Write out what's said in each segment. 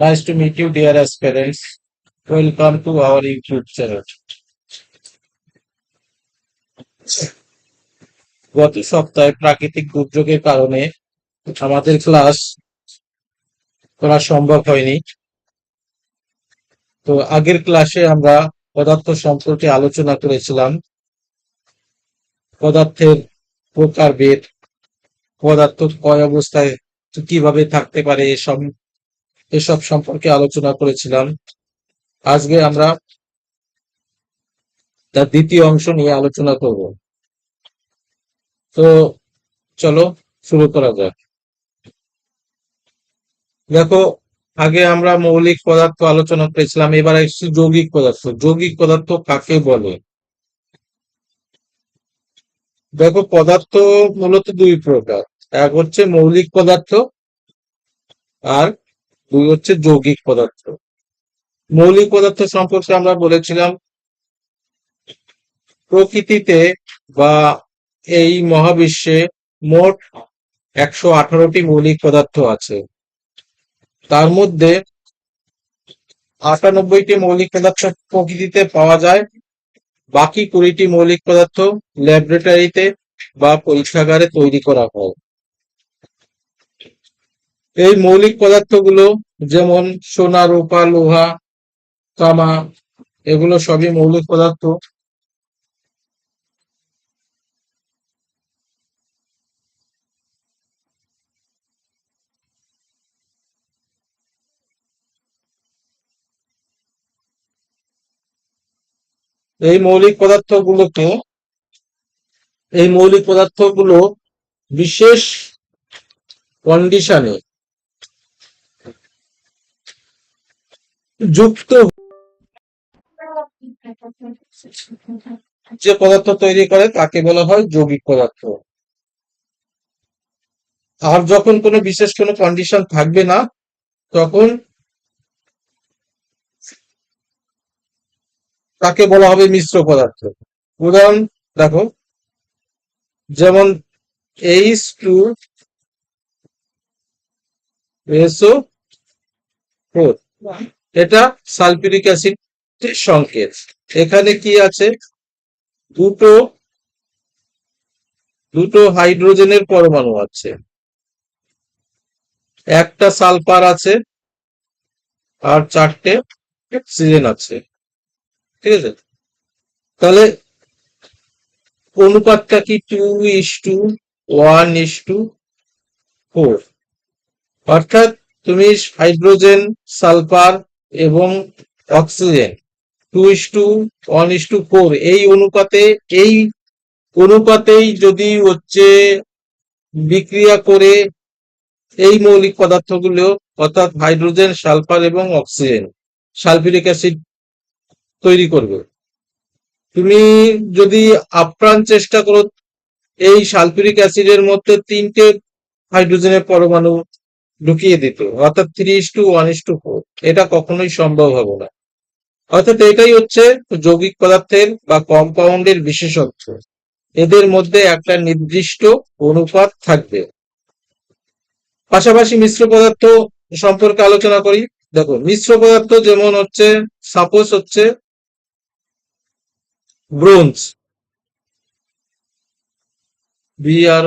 Nice to meet you, dear aspirants. Welcome to our YouTube channel. গত সপ্তাহে প্রাকৃতিক দুর্যোগের কারণে আমাদের ক্লাস করা সম্ভব হয়নি তো আগের ক্লাসে আমরা পদার্থ সম্পর্কে আলোচনা করেছিলাম পদার্থের প্রকারভেদ পদার্থ কয় অবস্থায় কীভাবে থাকতে পারে এসব এসব সম্পর্কে আলোচনা করেছিলাম। আজকে আমরা তার দ্বিতীয় অংশ নিয়ে আলোচনা করব। তো চলো শুরু করা যাক। দেখো, আগে আমরা মৌলিক পদার্থ আলোচনা করেছিলাম, এবার এসেছি যৌগিক পদার্থ। যৌগিক পদার্থ কাকে বলে? দেখো, পদার্থ মূলত দুই প্রকার। এক হচ্ছে মৌলিক পদার্থ, আর দুই হচ্ছে যৌগিক পদার্থ। মৌলিক পদার্থ সম্পর্কে আমরা বলেছিলাম, প্রকৃতিতে বা এই মহাবিশ্বে মোট একশো আঠারোটি মৌলিক পদার্থ আছে। তার মধ্যে আটানব্বইটি মৌলিক পদার্থ প্রকৃতিতে পাওয়া যায়, বাকি কুড়িটি মৌলিক পদার্থ ল্যাবরেটরিতে বা পরীক্ষাগারে তৈরি করা হয়। এই মৌলিক পদার্থগুলো যেমন সোনা, রূপা, লোহা, তামা, এগুলো সবই মৌলিক পদার্থ। এই মৌলিক পদার্থগুলোকে, এই মৌলিক পদার্থগুলো বিশেষ কন্ডিশনে যুক্ত যে পদার্থ তৈরি করে তাকে বলা হয় যৌগিক পদার্থ। আর যখন কোনো বিশেষ কোনো কন্ডিশন থাকবে না, তখন তাকে বলা হবে মিশ্র পদার্থ। উদাহরণ, দেখো, যেমন এইচ টু এসও ফোর এটা সালফিউরিক অ্যাসিড সংকেত। এখানে কি আছে? দুটো দুটো হাইড্রোজেনের পরমাণু আছে। একটা সালফার আছে, আর চারটে অক্সিজেন আছে। ঠিক আছে? তাহলে অনুপাতটা কি? Two is to one is to four. অর্থাৎ তুমি হাইড্রোজেন, সালফার এবং oxygen. Two is to one is to four এই অনুপাতে, এই অনুপাতেই যদি হচ্ছে বিক্রিয়া করে এই মৌলিক পদার্থগুলো, অর্থাৎ হাইড্রোজেন, সালফার এবং অক্সিজেন সালফিউরিক অ্যাসিড তৈরি করবে। তুমি যদি আপ্রাণ চেষ্টা করো, এই সালফিউরিক অ্যাসিডের মধ্যে তিনটে হাইড্রোজেনের পরমাণু ঢুকিয়ে দিত। অর্থাৎ three is to one is to four এটা কখনোই সম্ভব হবে না। অর্থাৎ এটাই হচ্ছে যৌগিক পদার্থের বা কম্পাউন্ডের বিশেষত্ব। এদের মধ্যে একটা নির্দিষ্ট অনুপাত থাকবে। পাশাপাশি মিশ্র পদার্থ সম্পর্কে আলোচনা করি। দেখো, মিশ্র পদার্থ যেমন হচ্ছে সাপোজ হচ্ছে ব্রোঞ্জ বিআর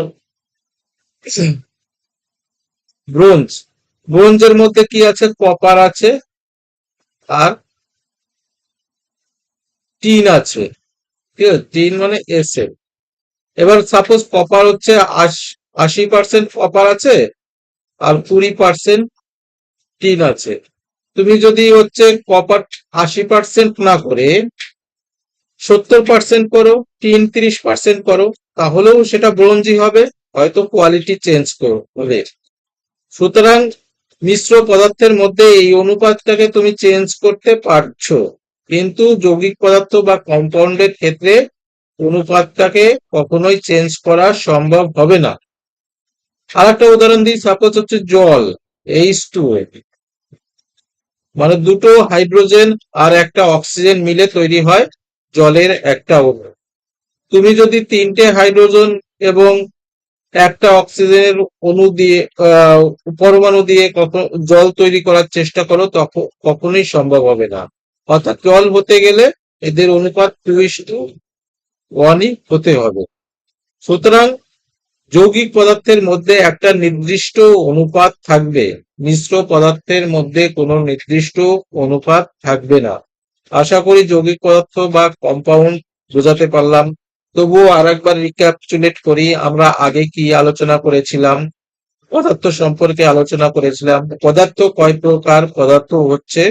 ব্রোঞ্জ। ব্রোঞ্জের মধ্যে কি আছে? কপার আছে। আর টিন আছে। ঠিক আছে? টিন মানে এসএ এবার সাপোজ কপার হচ্ছে আশি পার্সেন্ট কপার আছে আর কুড়ি পার্সেন্ট টিন আছে। তুমি যদি হচ্ছে কপার আশি পার্সেন্ট না করে সত্তর পার্সেন্ট করো, টিন তিরিশ পার্সেন্ট করো, তাহলেও সেটা ব্রোঞ্জই হবে। হয়তো কোয়ালিটি চেঞ্জ করো হবে সুতরাং মিশ্র পদার্থের মধ্যে এই অনুপাতটাকে তুমি চেঞ্জ করতে পারছ। কিন্তু যৌগিক পদার্থ বা কম্পাউন্ডের ক্ষেত্রে অনুপাতটাকে কখনোই চেঞ্জ করা সম্ভব হবে না। আর একটা উদাহরণ দিই সাপোজ হচ্ছে জল এইচ টু মানে দুটো হাইড্রোজেন আর একটা অক্সিজেন মিলে তৈরি হয় জলের একটা অণু। তুমি যদি তিনটে হাইড্রোজেন এবং একটা অক্সিজেনের অণু দিয়ে পরমাণু দিয়ে কখন জল তৈরি করার চেষ্টা করো তখন কখনোই সম্ভব হবে না। অর্থাৎ জল হতে গেলে এদের অনুপাত টু ইস টু ওয়ানই হতে হবে। সুতরাং যৌগিক পদার্থের মধ্যে একটা নির্দিষ্ট অনুপাত থাকবে। মিশ্র পদার্থের মধ্যে কোনো নির্দিষ্ট অনুপাত থাকবে না। আশা করি যৌগিক পদার্থ বা কম্পাউন্ড বোঝাতে পারলাম। তবুও আরেকবার রিক্যাপচুলেট করি আমরা আগে কি আলোচনা করেছিলাম? পদার্থ সম্পর্কে আলোচনা করেছিলাম। পদার্থ কয় প্রকার? পদার্থ হচ্ছে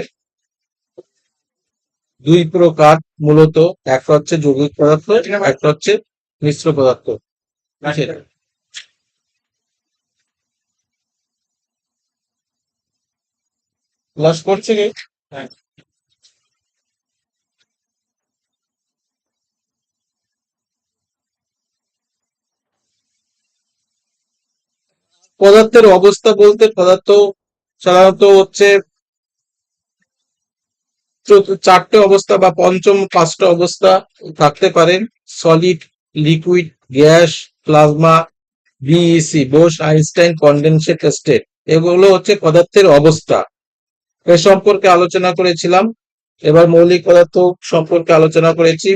দুই প্রকার মূলত। একটা হচ্ছে যৌগিক পদার্থ একটা হচ্ছে মিশ্র পদার্থ। ক্লাস করছে কি পদার্থের অবস্থা বলতে পদার্থ সাধারণত হচ্ছে চারটে অবস্থা বা পঞ্চম, পাঁচটা অবস্থা থাকতে পারেন solid, liquid, gas, plasma BEC Bose, Einstein, condensate, state. এগুলো হচ্ছে পদার্থের অবস্থা। এ সম্পর্কে আলোচনা করেছিলাম। এবার মৌলিক পদার্থ সম্পর্কে আলোচনা করেছি।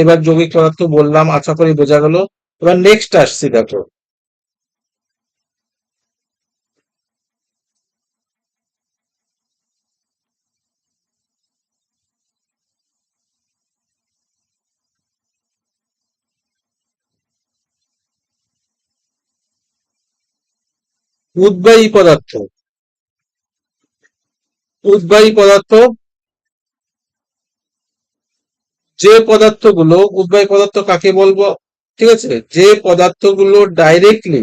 এবার যৌগিক পদার্থ বললাম, আশা করি বোঝা গেল। এবার নেক্সট আসছি, দেখো। উদ্বায়ী পদার্থ। উদ্বায়ী পদার্থ, যে পদার্থগুলো, উদ্বায়ী পদার্থ কাকে বলব? ঠিক আছে? যে পদার্থগুলো ডাইরেক্টলি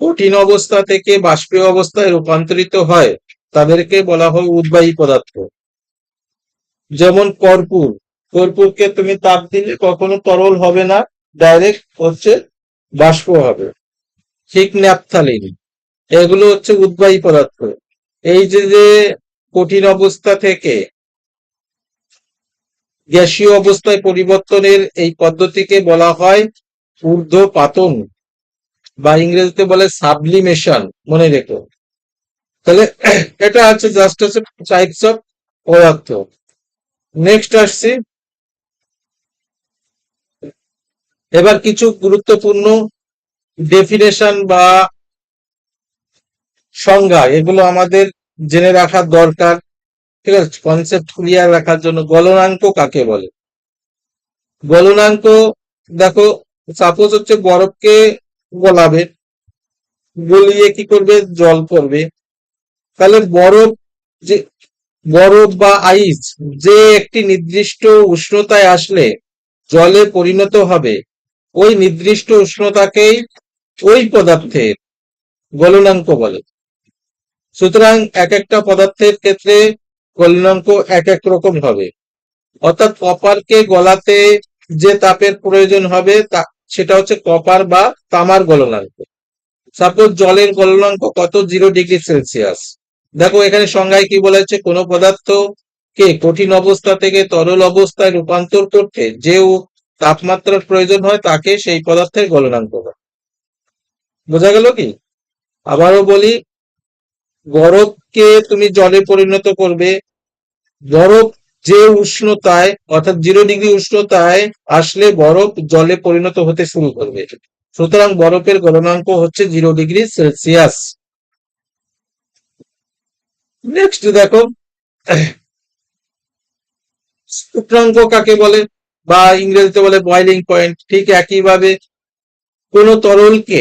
কঠিন অবস্থা থেকে বাষ্পীয় অবস্থায় রূপান্তরিত হয়, তাদেরকে বলা হয় উদ্বায়ী পদার্থ। যেমন কর্পূর। কর্পূরকে তুমি তাপ দিলে কখনো তরল হবে না ডাইরেক্ট হচ্ছে বাষ্প হবে। ঠিক ন্যাপথালিন। এগুলো হচ্ছে উদ্বাহী পদার্থ। এই যে যে কঠিন অবস্থা থেকে গ্যাসীয় অবস্থায় পরিবর্তনের এই পদ্ধতিকে বলা হয় ঊর্ধ্ব পাতন বা ইংরেজিতে বলে সাবলিমেশন, মনে রেখো। তাহলে এটা আছে জাস্ট হচ্ছে টাইপস অফ পদার্থ। নেক্সট আসছি। এবার কিছু গুরুত্বপূর্ণ ডেফিনেশন বা সংজ্ঞা, এগুলো আমাদের জেনে রাখা দরকার। ঠিক আছে? কনসেপ্ট ক্লিয়ার রাখার জন্য গলনাঙ্ক কাকে বলে? গলনাঙ্ক, দেখো সাপোজ হচ্ছে বরফকে গলাবে, গলিয়ে কি করবে? জল করবে। তাহলে বরফ যে, বরফ বা আইস যে একটি নির্দিষ্ট উষ্ণতায় আসলে জলে পরিণত হবে, ওই নির্দিষ্ট উষ্ণতাকেই ওই পদার্থের গলনাঙ্ক বলে। সুতরাং এক একটা পদার্থের ক্ষেত্রে গলনাঙ্ক এক এক রকম হবে। অর্থাৎ কপারকে গলাতে যে তাপের প্রয়োজন হবে, তা, সেটা হচ্ছে কপার বা তামার গলনাঙ্ক। সাপোজ জলের গলনাঙ্ক কত? Zero degree Celsius. দেখো, এখানে সংজ্ঞায় কি বলেছে? কোনো পদার্থকে কঠিন অবস্থা থেকে তরল অবস্থায় রূপান্তর করতে যে তাপমাত্রার প্রয়োজন হয়, তাকে সেই পদার্থের গলনাঙ্ক বলে। বোঝা গেল কি? আবারও বলি বরফকে তুমি জলে পরিণত করবে। বরফ যে উষ্ণতায়, অর্থাৎ জিরো ডিগ্রি উষ্ণতায় আসলে বরফ জলে পরিণত হতে শুরু করবে। সুতরাং বরফের গলনাঙ্ক হচ্ছে জিরো ডিগ্রি সেলসিয়াস। নেক্সট দেখো। সূত্রাঙ্ক কাকে বলে? বা ইংরেজিতে বলে বয়লিং পয়েন্ট ঠিক একইভাবে কোন তরলকে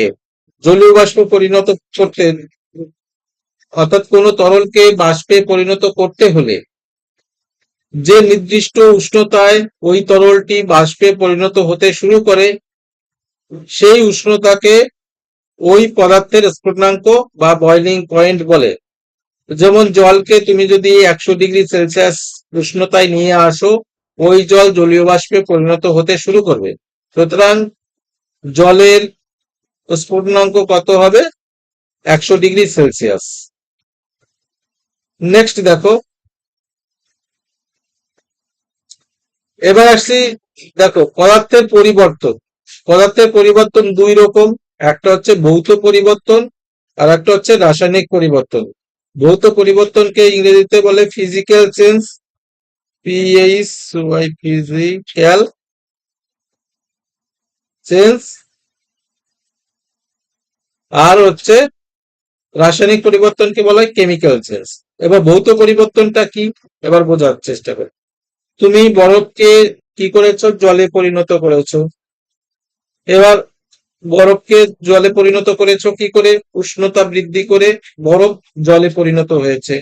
জলীয় বাষ্প পরিণত করতে অর্থাৎ কোন তরলকে বাষ্পে পরিণত করতে হলে যে নির্দিষ্ট উষ্ণতায় ওই তরলটি বাষ্পে পরিণত হতে শুরু করে, সেই উষ্ণতাকে ওই পদার্থের স্ফুটনাঙ্ক বা বয়লিং পয়েন্ট বলে। যেমন জলকে তুমি যদি একশো ডিগ্রি সেলসিয়াস উষ্ণতায় নিয়ে আসো, ওই জল জলীয় বাষ্পে পরিণত হতে শুরু করবে। সুতরাং জলের স্ফুটনাঙ্ক কত হবে? একশো ডিগ্রি সেলসিয়াস। নেক্সট দেখো। এবার আসছি দেখো, পদার্থের পরিবর্তন। পদার্থের পরিবর্তন দুই রকম, একটা হচ্ছে ভৌত পরিবর্তন আর একটা হচ্ছে রাসায়নিক পরিবর্তন। ভৌত পরিবর্তনকে ইংরেজিতে বলে physical change P H Y physical change আর হচ্ছে রাসায়নিক পরিবর্তনকে বলা হয় কেমিক্যাল চেঞ্জ এবার ভৌত পরিবর্তনটা কি? এবার বোঝার চেষ্টা করি। তুমি বরফকে কি করেছ? জলে পরিণত করেছ। এবার বরফকে জলে পরিণত করেছ কি করে? উষ্ণতা বৃদ্ধি করে বরফ জলে পরিণত হয়েছে।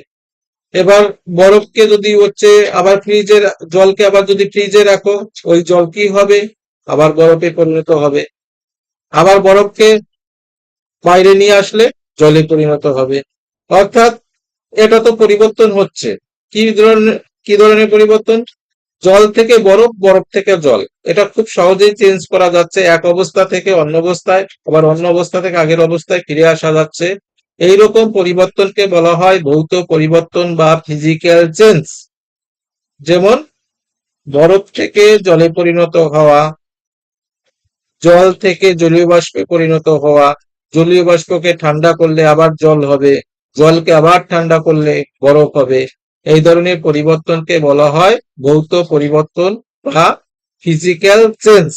এবার বরফকে যদি হচ্ছে আবার ফ্রিজে জলকে আবার যদি ফ্রিজে রাখো, ওই জল কি হবে? আবার বরফে পরিণত হবে। আবার বরফকে বাইরে নিয়ে আসলে জলে পরিণত হবে। অর্থাৎ এটা তো পরিবর্তন হচ্ছে। কি ধরনের কি ধরনের পরিবর্তন? জল থেকে বরফ বরফ থেকে জল। এটা খুব সহজেই চেঞ্জ করা যাচ্ছে। এক অবস্থা থেকে অন্য অবস্থায়, আবার অন্য অবস্থা থেকে আগের অবস্থায় ফিরে আসা যাচ্ছে। এইরকম পরিবর্তনকে বলা হয় ভৌত পরিবর্তন বা ফিজিক্যাল চেঞ্জ যেমন, বরফ থেকে জলে পরিণত হওয়া, জল থেকে জলীয় বাষ্পে পরিণত হওয়া জলীয় বাষ্পকে ঠান্ডা করলে আবার জল হবে, জলকে আবার ঠান্ডা করলে বরফ হবে। এই ধরনের পরিবর্তনকে বলা হয় ভৌত পরিবর্তন বা ফিজিক্যাল চেঞ্জ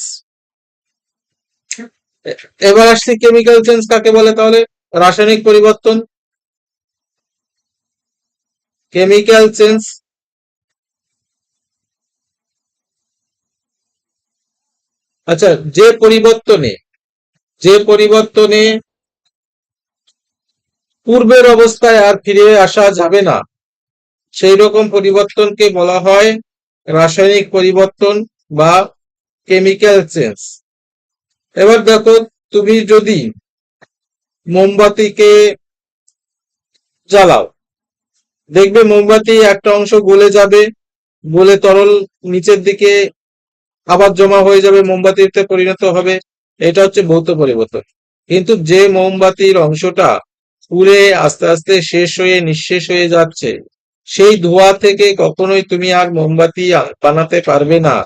এবার আসছি কেমিক্যাল চেঞ্জ কাকে বলে তাহলে? রাসায়নিক পরিবর্তন। কেমিক্যাল চেঞ্জ আচ্ছা যে পরিবর্তনে যে পরিবর্তনে পূর্বের অবস্থায় আর ফিরে আসা যাবে না। সেই রকম পরিবর্তনকে বলা হয় রাসায়নিক পরিবর্তন বা কেমিক্যাল চেঞ্জ এবার দেখো, তুমি যদি মোমবাতিকে জ্বালাও, দেখবে মোমবাতি একটা অংশ গলে যাবে, গলে তরল নিচের দিকে আবার জমা হয়ে যাবে, মোমবাতিতে পরিণত হবে। এটা হচ্ছে ভৌত পরিবর্তন। কিন্তু যে মোমবাতির অংশটা পুড়ে আস্তে আস্তে শেষ হয়ে নিঃশেষ হয়ে যাচ্ছে। সেই ধোঁয়া থেকে কখনোই তুমি আর মোমবাতি বানাতে পারবে না।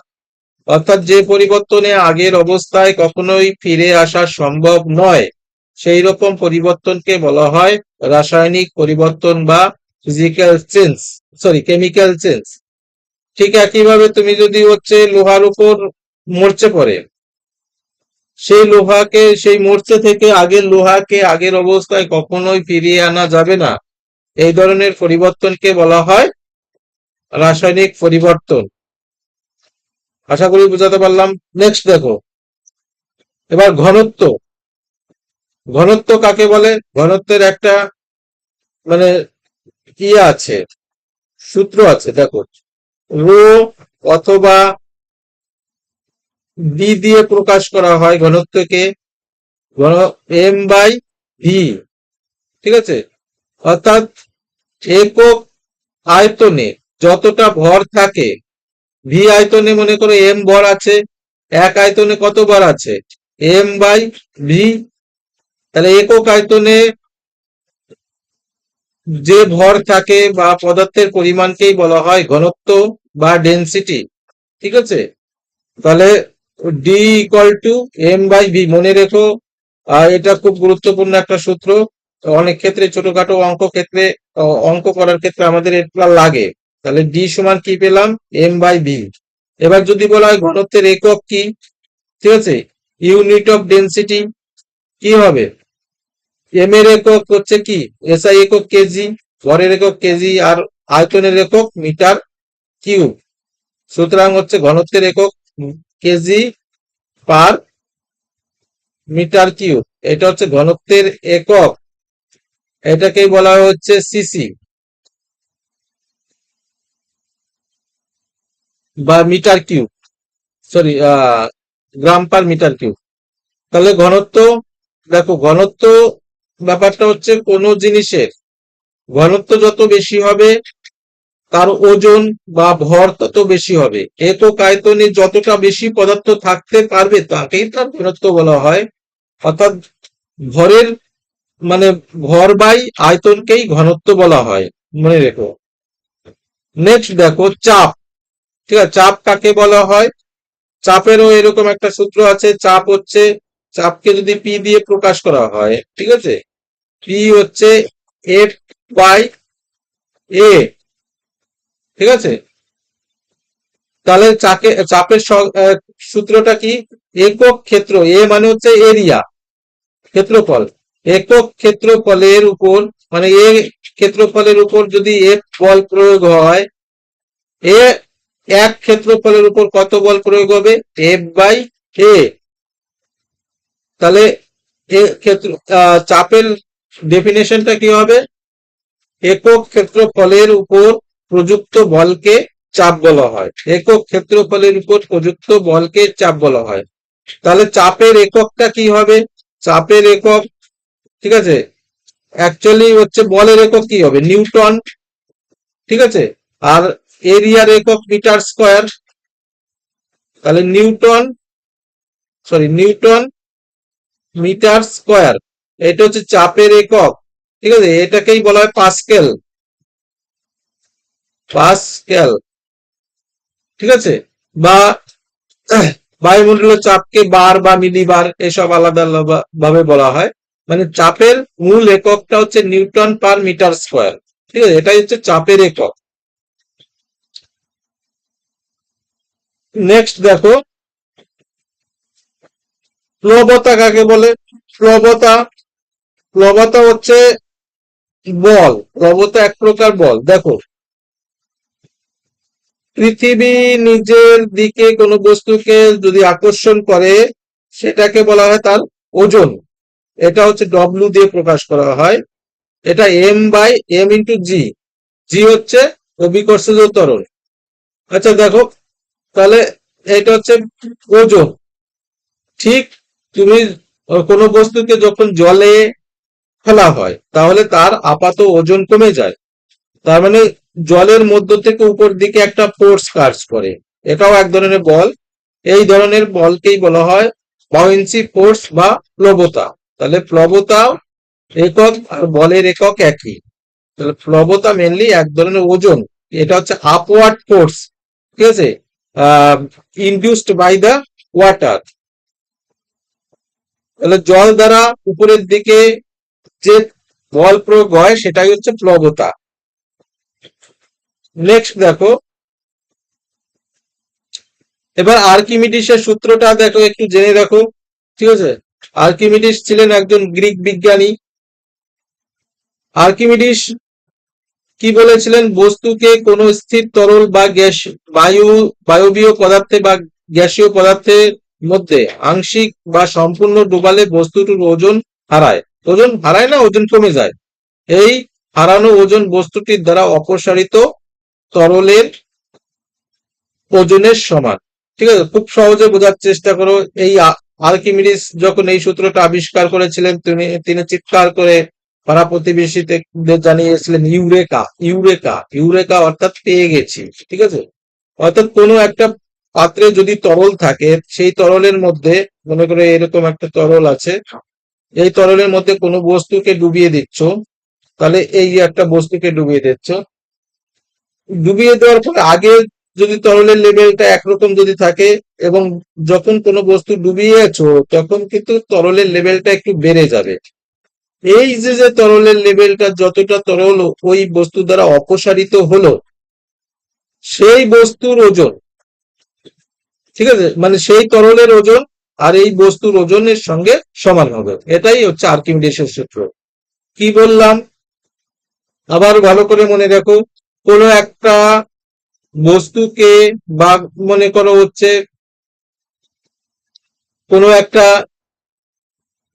অর্থাৎ যে পরিবর্তনে আগের অবস্থায় কখনোই ফিরে আসা সম্ভব নয় সেই রকম পরিবর্তনকে বলা হয় রাসায়নিক পরিবর্তন বা physical change sorry chemical change ঠিক একইভাবে তুমি যদি হচ্ছে লোহার উপর মরচে পড়ে সেই লোহাকে, সেই মরচে থেকে আগের লোহাকে, আগের অবস্থায় কখনোই ফিরিয়ে আনা যাবে না। এই ধরনের পরিবর্তনকে বলা হয় রাসায়নিক পরিবর্তন। আশা করি বুঝাতে পারলাম। নেক্সট দেখো। এবার ঘনত্ব। ঘনত্ব কাকে বলে? ঘনত্বের একটা মানে কি আছে? সূত্র আছে। দেখো, রো অথবা বি দিয়ে প্রকাশ করা হয় ঘনত্বকে ঘন এম বাই ভি ঠিক আছে? অর্থাৎ একক আয়তনে যতটা ভর থাকে ভি আয়তনে মনে করো এম ভর আছে, এক আয়তনে কত ভর আছে? এম বাই ভি তাহলে একক আয়তনে যে ভর থাকে বা পদার্থের পরিমাণকেই বলা হয় ঘনত্ব বা ডেন্সিটি ঠিক আছে? তাহলে D equal to M by V মনে রেখো এটা খুব গুরুত্বপূর্ণ একটা সূত্র। অনেক ক্ষেত্রে ছোটখাটো অঙ্ক ক্ষেত্রে অঙ্ক করার ক্ষেত্রে আমাদের এটা লাগে। তাহলে ডি সমান কি পেলাম? এম বাই ভি এবার যদি বলা হয় ঘনত্বের একক কি? ঠিক আছে? ইউনিট অফ ডেন্সিটি কি হবে? এম এর একক হচ্ছে কি? এসআই একক কেজি ভরের একক কেজি আর আয়তনের একক মিটার কিউব। সুতরাং হচ্ছে ঘনত্বের একক কেজি পার মিটার কিউব এটা হচ্ছে ঘনত্বের একক। এটাকেই বলা হচ্ছে সিসি বা metre cube sorry gram per metre cube তাহলে ঘনত্ব, দেখো, ঘনত্ব ব্যাপারটা হচ্ছে কোন জিনিসের ঘনত্ব যত বেশি হবে তার ওজন বা ভর তত বেশি হবে। একক আয়তনে যতটা বেশি পদার্থ থাকতে পারবে তাকেই তার ঘনত্ব বলা হয়। অর্থাৎ ভরের মানে ভর বাই আয়তনকেই ঘনত্ব বলা হয়। মনে রেখো। নেক্সট দেখো চাপ। ঠিক আছে, চাপ কাকে বলা হয়? চাপেরও এরকম একটা সূত্র আছে, চাপ হচ্ছে চাপকে যদি পি দিয়ে প্রকাশ করা হয়, ঠিক আছে? পি হচ্ছে এফ বাই এ ঠিক আছে? তাহলে চাকে, চাপের সূত্রটা কি? একক ক্ষেত্র, এ মানে হচ্ছে এরিয়া ক্ষেত্রফল। একক ক্ষেত্রফলের উপর মানে এ ক্ষেত্রফলের উপর যদি এফ বল প্রয়োগ হয়, এ এক ক্ষেত্রফলের উপর কত বল প্রয়োগ হবে? এফ বাই এ তাহলে ক্ষেত্র চাপের ডেফিনেশনটা কি হবে? একক ক্ষেত্রফলের উপর প্রযুক্ত বলকে চাপ বলা হয়। একক ক্ষেত্রফলের উপর প্রযুক্ত বলকে চাপ বলা হয়। তাহলে চাপের এককটা কি হবে? চাপের একক, ঠিক আছে? অ্যাকচুয়ালি হচ্ছে বলের একক কি হবে? নিউটন, ঠিক আছে? আর এরিয়ার একক মিটার স্কোয়ার। তাহলে newton sorry newton metre square. এটা হচ্ছে চাপের একক, ঠিক আছে? এটাকেই বলা হয় পাস্কেল। পাস্কেল। ঠিক আছে? বা, বায়ুমণ্ডলীয় চাপকে বার বা মিলিবার এসব আলাদা ভাবে বলা হয়। মানে চাপের মূল এককটা হচ্ছে নিউটন পার মিটার স্কোয়ার। ঠিক আছে? এটাই হচ্ছে চাপের একক। নেক্সট দেখো। প্লবতা কাকে বলে? প্লবতা প্লবতা হচ্ছে বল। প্লবতা এক প্রকার বল। দেখো পৃথিবী নিজের দিকে কোনো বস্তুকে যদি আকর্ষণ করে, সেটাকে বলা হয় তার ওজন। এটা হচ্ছে ডব্লিউ দিয়ে প্রকাশ করা হয়। এটা M by M into G G হচ্ছে অভিকর্ষজ ত্বরণ। আচ্ছা দেখো, তাহলে এটা হচ্ছে ওজন। ঠিক তুমি কোনো বস্তুকে যখন জলে ফেলা হয়, তাহলে তার আপাত ওজন কমে যায়। তার মানে জলের মধ্য থেকে উপর দিকে একটা ফোর্স কাজ করে। এটাও এক ধরনের বল। এই ধরনের বলকেই বলা হয় বাউন্সি ফোর্স বা প্লবতা। তাহলে প্লবতা একক আর বলের একক একই। তাহলে প্লবতা মেনলি এক ধরনের ওজন। এটা হচ্ছে আপওয়ার্ড ফোর্স ঠিক আছে? ইনডিউসড বাই দ্য ওয়াটার তাহলে জল দ্বারা উপরের দিকে যে বল প্রয়োগ হয়, সেটাই হচ্ছে প্লবতা। নেক্সট দেখো। এবার আর্কিমিডিসের সূত্রটা দেখো, একটু জেনে রাখো ঠিক আছে? আর্কিমিডিস ছিলেন একজন গ্রিক বিজ্ঞানী। আর্কিমিডিস কি বলেছিলেন? বস্তুকে কোনো স্থির তরল বা গ্যাস, বায়ু, বায়বীয় পদার্থে বা গ্যাসীয় পদার্থের মধ্যে আংশিক বা সম্পূর্ণ ডুবালে বস্তুটির ওজন হারায়। ওজন হারায় না? ওজন কমে যায়। এই হারানো ওজন বস্তুটির দ্বারা অপসারিত তরলের ওজনের সমান। ঠিক আছে? খুব সহজে বোঝার চেষ্টা করো। এই আর্কিমিডিস যখন এই সূত্রটা আবিষ্কার করেছিলেন, তিনি তিনি চিৎকার করে পাড়া প্রতিবেশীদের জানিয়েছিলেন, ইউরেকা ইউরেকা ইউরেকা অর্থাৎ পেয়ে গেছি। ঠিক আছে? অর্থাৎ কোনো একটা পাত্রে যদি তরল থাকে, সেই তরলের মধ্যে, মনে করে এরকম একটা তরল আছে, এই তরলের মধ্যে কোনো বস্তুকে ডুবিয়ে দিচ্ছ, তাহলে এই একটা বস্তুকে ডুবিয়ে দিচ্ছ ডুবিয়ে দেওয়ার পর আগে যদি তরলের লেভেলটা একরকম যদি থাকে এবং যখন কোনো বস্তু ডুবিয়েছো, তখন কিন্তু তরলের লেভেলটা একটু বেড়ে যাবে। এই যে যে তরলের লেভেলটা যতটা তরল ওই বস্তু দ্বারা অপসারিত হলো, সেই বস্তুর ওজন, ঠিক আছে? মানে সেই তরলের ওজন আর এই বস্তুর ওজনের সঙ্গে সমান হবে। এটাই হচ্ছে আর্কিমিডিসের সূত্র। কি বললাম? আবার ভালো করে মনে রাখো। কোনো একটা বস্তুকে বা মনে করো হচ্ছে কোনো একটা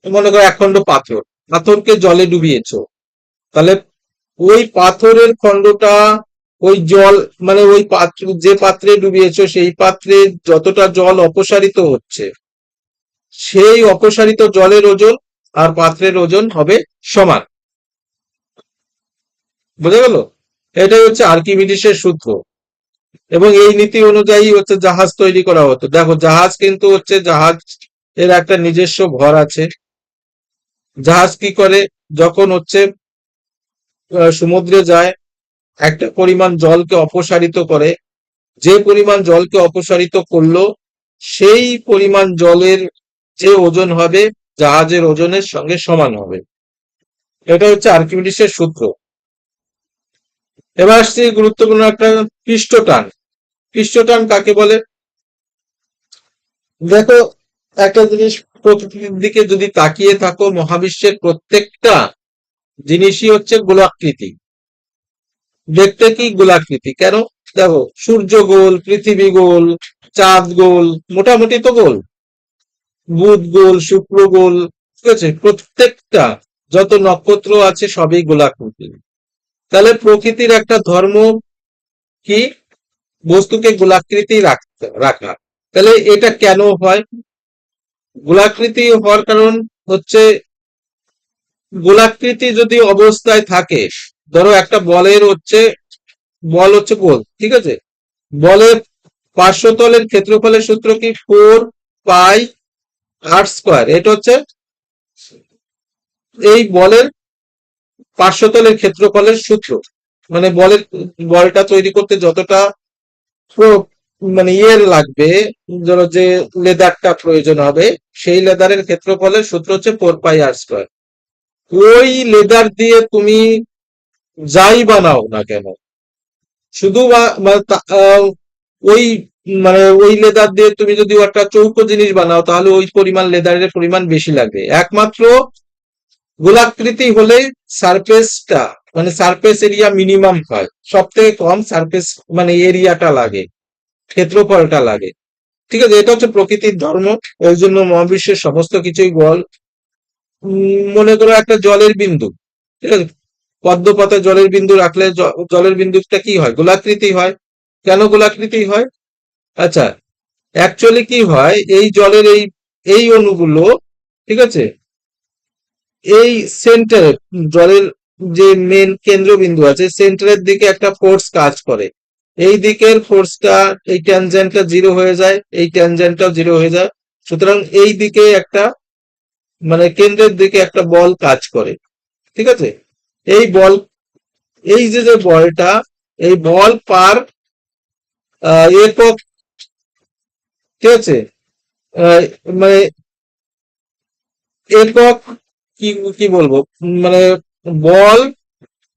মনে করো একখণ্ড পাথর, পাথরকে জলে ডুবিয়েছো। তাহলে ওই পাথরের খণ্ডটা, ওই জল মানে ওই পাত্র, যে পাত্রে ডুবিয়েছো, সেই পাত্রে যতটা জল অপসারিত হচ্ছে, সেই অপসারিত জলের ওজন আর পাত্রের ওজন হবে সমান। বোঝা গেল? এটাই হচ্ছে আর্কিমিডিসের সূত্র। এবং এই নীতি অনুযায়ী হচ্ছে জাহাজ তৈরি করা হতো। দেখো, জাহাজ কিন্তু হচ্ছে জাহাজ এর একটা নিজস্ব ভর আছে। জাহাজ কি করে? যখন হচ্ছে সমুদ্রে যায়, একটা পরিমাণ জলকে অপসারিত করে। যে পরিমাণ জলকে অপসারিত করল, সেই পরিমাণ জলের যে ওজন হবে, জাহাজের ওজনের সঙ্গে সমান হবে। এটা হচ্ছে আর্কিমিডিসের সূত্র। এবার আসছি গুরুত্বপূর্ণ একটা পৃষ্ঠটান। পৃষ্ঠটান কাকে বলে? দেখো, একটা জিনিস প্রকৃতির দিকে যদি তাকিয়ে থাকো, মহাবিশ্বের প্রত্যেকটা জিনিসই হচ্ছে গোলাকৃতি। দেখতে কি গোলাকৃতি? কেন? দেখো, সূর্য গোল, পৃথিবী গোল, চাঁদ গোল, মোটামুটি তো গোল। বুধ গোল, শুক্র গোল, ঠিক আছে? প্রত্যেকটা, যত নক্ষত্র আছে, সবই গোলাকৃতি তাহলে প্রকৃতির একটা ধর্ম কি? বস্তুকে গোলাকৃতি রাখা তাহলে এটা কেন হয়? গোলাকৃতি হওয়ার কারণ হচ্ছে গোলাকৃতি যদি অবস্থায় থাকে, ধরো একটা বলের হচ্ছে, বল হচ্ছে গোল ঠিক আছে? বলের পার্শ্বতলের ক্ষেত্রফলের সূত্র কি? ফোর পাই আর স্কোয়ার, এটা হচ্ছে এই বলের পার্শ্বতলের ক্ষেত্রফলের সূত্র। মানে বলের, বলটা তৈরি করতে যতটা মানে ইয়ের লাগবে, ধরো যে লেদারটা প্রয়োজন হবে, সেই লেদারের ক্ষেত্রফলের সূত্র হচ্ছে ফোর পাই আর স্কোয়ার ওই লেদার দিয়ে তুমি যাই বানাও না কেন, শুধু ওই মানে ওই লেদার দিয়ে তুমি যদি একটা চৌকো জিনিস বানাও, তাহলে ওই পরিমাণ লেদারের পরিমাণ বেশি লাগবে। একমাত্র গোলাকৃতি হলে সারফেসটা মানে সারফেস এরিয়া মিনিমাম হয়। সব থেকে কম সারফেস মানে এরিয়াটা লাগে, ক্ষেত্রফলটা লাগে। ঠিক আছে, এটা হচ্ছে প্রকৃতির ধর্ম ওই জন্য মহাবিশ্বের সমস্ত কিছুই গোল মনে করো একটা জলের বিন্দু, ঠিক আছে? পদ্ম পাতা জলের বিন্দু রাখলে জলের বিন্দুটা কি হয়? গোলাকৃতি হয়। কেন গোলাকৃতি হয়? আচ্ছা অ্যাকচুয়ালি কি হয়? এই জলের এই এই অণুগুলো, ঠিক আছে? এই সেন্টারে জলের যে মেন কেন্দ্রবিন্দু আছে সেন্টারের দিকে একটা ফোর্স কাজ করে। এই দিকের ফোর্সটা এই ট্যানজেন্টটা জিরো হয়ে যায়, এই ট্যানজেন্টটাও জিরো হয়ে যায়। সুতরাং এই দিকে একটা মানে কেন্দ্রের দিকে একটা বল কাজ করে। ঠিক আছে? এই বল, এই যে যে বলটা, এই বল পার একক, ঠিক আছে? মানে একক কি কি বলব? মানে বল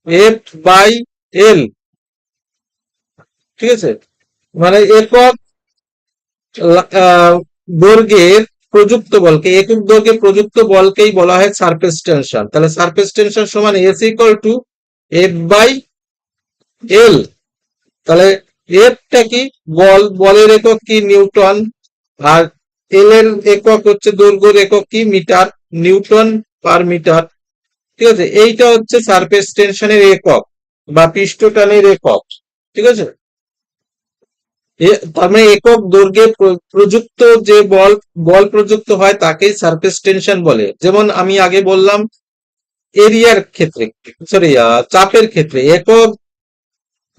এফ বাই এল ঠিক আছে? মানে একক দৈর্ঘ্যের প্রযুক্ত বলকে, একক দৈর্ঘ্যে প্রযুক্ত বলকেই বলা হয় সারফেস টেনশন তাহলে সারফেস টেনশন সমান S equal to F by L তাহলে এফটা কি? বল, বলের একক কি? নিউটন আর এল এর একক হচ্ছে দৈর্ঘ্যের একক কি? মিটার। নিউটন পার মিটার ঠিক আছে? এইটা হচ্ছে সারফেস টেনশনের একক বা পৃষ্ঠটানের একক। ঠিক আছে? তার মানে একক দৈর্ঘ্যে প্র- প্রযুক্ত যে বল বল প্রযুক্ত হয় তাকেই সারফেস টেনশন বলে। যেমন আমি আগে বললাম, এরিয়ার ক্ষেত্রে সরি চাপের ক্ষেত্রে। একক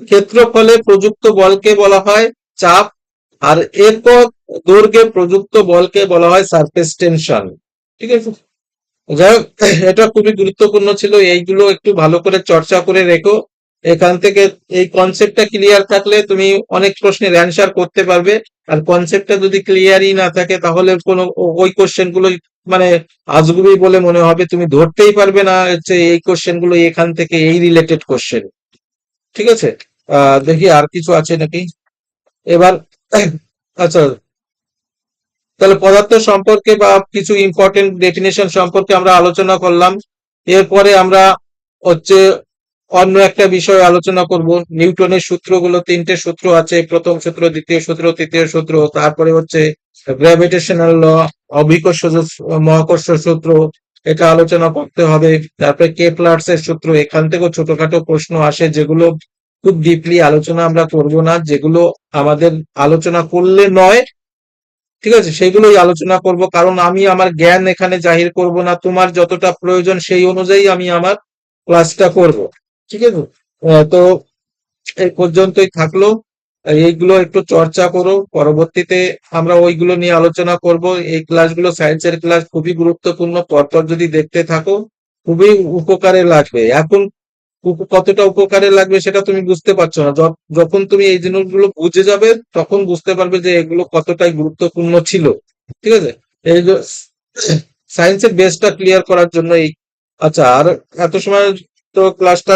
ক্ষেত্রফলে প্রযুক্ত বলকে বলা হয় চাপ, আর একক দৈর্ঘ্যে প্রযুক্ত বলকে বলা হয় সারফেস টেনশন ঠিক আছে? যাই এটা খুবই গুরুত্বপূর্ণ ছিল। এইগুলো একটু ভালো করে চর্চা করে রেখো। এখান থেকে এই কনসেপ্টটা ক্লিয়ার থাকলে তুমি অনেক প্রশ্নের অ্যান্সার করতে পারবে। আর কনসেপ্টটা যদি ক্লিয়ারই না থাকে, তাহলে কোনো ওই কোশ্চেনগুলো মানে আজগুবি বলে মনে হবে। তুমি ধরতেই পারবে না হচ্ছে এই কোশ্চেনগুলো এখান থেকে এই রিলেটেড কোশ্চেন ঠিক আছে? দেখি আর কিছু আছে নাকি? এবার আচ্ছা তাহলে পদার্থ সম্পর্কে বা কিছু ইম্পর্টেন্ট ডেফিনেশন সম্পর্কে আমরা আলোচনা করলাম। এরপরে আমরা হচ্ছে অন্য একটা বিষয় আলোচনা করব। নিউটনের সূত্রগুলো তিনটে সূত্র আছে, প্রথম সূত্র, দ্বিতীয় সূত্র, তৃতীয় সূত্র, তারপরে হচ্ছে গ্র্যাভিটেশনাল ল অভিকর্ষ মহাকর্ষ সূত্র, এটা আলোচনা করতে হবে। তারপরে কেপলার্স এর সূত্র, এখান থেকেও ছোটখাটো প্রশ্ন আসে, যেগুলো খুব ডিপলি আলোচনা আমরা করব না, যেগুলো আমাদের আলোচনা করলে নয় ঠিক আছে? সেগুলোই আলোচনা করব। কারণ আমি আমার জ্ঞান এখানে জাহির করব না। তোমার যতটা প্রয়োজন সেই অনুযায়ী আমি আমার ক্লাসটা করব। ঠিক আছে? তো এই পর্যন্তই থাকল। এইগুলো একটু চর্চা করো। পরবর্তীতে আমরা ওইগুলো নিয়ে আলোচনা করব। এই ক্লাসগুলো সায়েন্সের ক্লাস খুবই গুরুত্বপূর্ণ। পরপর যদি দেখতে থাকো, খুবই উপকারে লাগবে। এখন কতটা উপকারে লাগবে সেটা তুমি বুঝতে পারছ না। যখন তুমি এই জিনিসগুলো বুঝে যাবে, তখন বুঝতে পারবে যে এগুলো কতটাই গুরুত্বপূর্ণ ছিল। ঠিক আছে? এই সায়েন্সের বেসটা ক্লিয়ার করার জন্য এই আচ্ছা আর এত সময় তো ক্লাসটা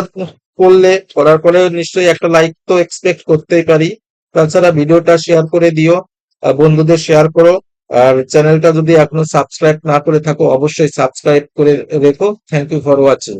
করলে, করার পরে নিশ্চয়ই একটা লাইক তো এক্সপেক্ট করতেই পারি। তাছাড়া ভিডিওটা শেয়ার করে দিও, আর বন্ধুদের শেয়ার করো। আর চ্যানেলটা যদি এখনও সাবস্ক্রাইব না করে থাকো, অবশ্যই সাবস্ক্রাইব করে রেখো। Thank you for watching